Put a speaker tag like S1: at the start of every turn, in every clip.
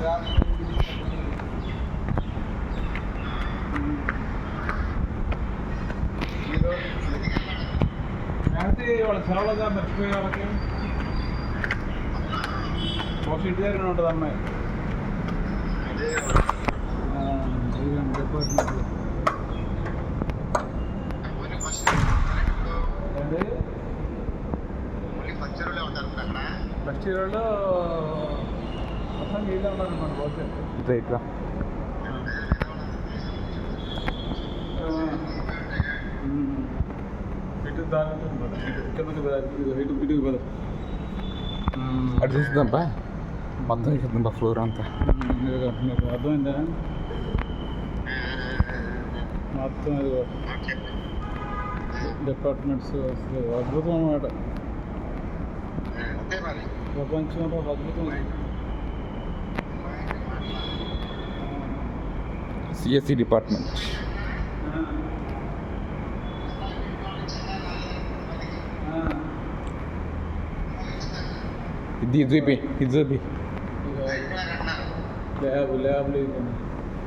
S1: Gas అంటే వాళ్ళ సెలవులుగా మర్చిపోయే వాళ్ళకి ఇంటి దగ్గర ఉంటుంది అమ్మాయి ఫస్ట్ ఇయర్లో మొత్తం నీళ్ళే ఉన్నారు మన పోతే
S2: రైట్ రా అటు చూద్దాంపా మొత్తం చూద్దాం ఫ్లోర్ అంతా.
S1: అర్థమైందా మొత్తం డిపార్ట్మెంట్స్ అద్భుతం అన్నమాట. ప్రపంచంలో అద్భుతం
S2: సిఎస్సి డిపార్ట్మెంట్ ఇది చూపి ఇది చూపి
S1: ల్యాబ్ ల్యాబ్లు ఇవన్నీ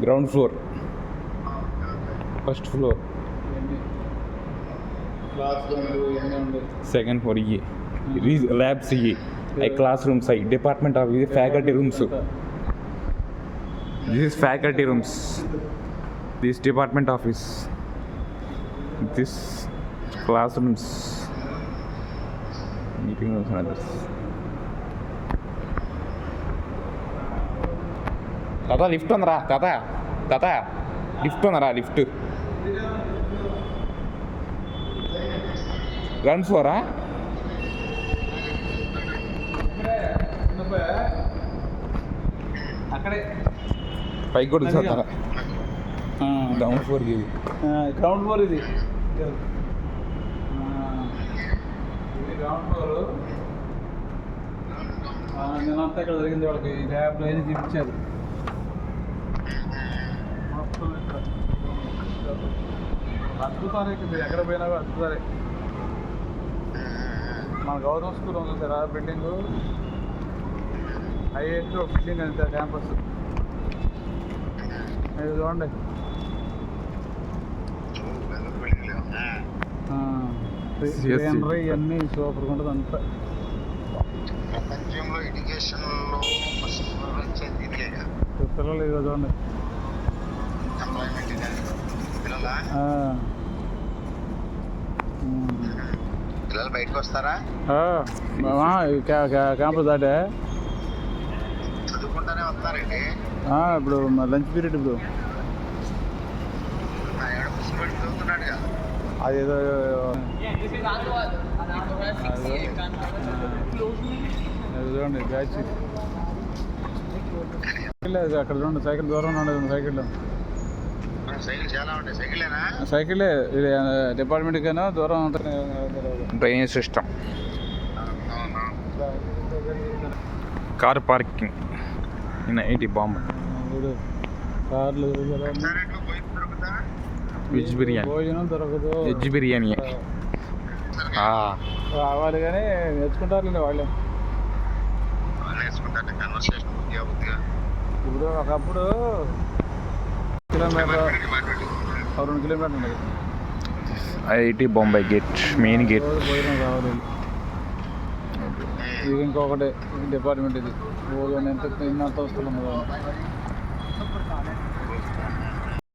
S2: గ్రౌండ్ ఫ్లోర్ ఫస్ట్ ఫ్లోర్
S1: ఇవన్నీ క్లాస్ రూమ్లు ఇవన్నీ ఉండేవి
S2: సెకండ్ ఫ్లోర్ ఇవి ల్యాబ్స్ ఇవి అవి క్లాస్ రూమ్స్ అవి డిపార్ట్మెంట్ ఆఫ్ ఇది faculty rooms this is faculty rooms this department office this classrooms meeting rooms others తాత లిఫ్ట్ ఉందరా తాత తాత లిఫ్ట్ ఉందరా లిఫ్ట్ గ్రౌండ్ ఫ్లోరా
S1: అక్కడే.
S2: పైకి కూడా చూస్తారా? డౌన్ ఫ్లోర్కి ఇది.
S1: గ్రౌండ్ ఫ్లోర్ ఇది గ్రౌండ్ ఫ్లోర్ నేనంతా ఇక్కడ జరిగింది వాళ్ళకి. ల్యాబ్లో అయినా చూపించారు. అద్భుతాలే ఇక్కడ. ఎక్కడ పోయినా అద్భుతాలే మన గౌరవ స్కూల్ ఉంది సార్ ఆ బిల్డింగ్ ఐఐటి ఒక బిల్డింగ్ అంతే క్యాంపస్ ఇది చూడండి. గ్రీనరీ ఇవన్నీ సూపర్గా ఉంటుంది అంతా
S3: ప్రపంచంలో ఎడ్యుకేషన్లో ఇదే
S1: పిల్లలు ఇదిగో చూడండి
S3: ఇది పిల్లల బయటకు వస్తారా
S1: ఆ, మామా, ఈ క్యా- క్యా- క్యాంపస్ దాటే
S3: చదువుకుంటానే వస్తారండి
S1: ఇప్పుడు మా లంచ్ పీరియడ్ ఇప్పుడు.
S3: నా ఏడు పుస్తకం చదువుతున్నాడు కదా
S1: అది ఏదో అది చూడండి బ్యాచ్. సైకిల్ అది అక్కడ చూడండి సైకిల్ దూరం ఉండదు సైకిల్
S3: సైకిల్
S1: ఇది డిపార్ట్మెంట్కైనా దూరం ఉంటుంది.
S2: Drainage system. Car parking. In ఐటీ బాంబ్?
S1: ఇప్పుడు కార్లు
S2: వెజ్ బిర్యానీ.
S1: భోజనం దొరకదు.
S2: వెజ్ బిర్యానీ. ఆ,
S1: రావాలి కానీ నేర్చుకుంటారులేండి వాళ్ళే. ఇప్పుడు ఒకప్పుడు కిలోమీటర్ రెండు కిలోమీటర్లు ఉండదు.
S2: IIT Bombay gate main gate.
S1: భోజనం రావాలి. ఇది ఇంకొకటి డిపార్ట్మెంట్ ఇది. ఎంత తిన్నంత వస్తున్నాం కదా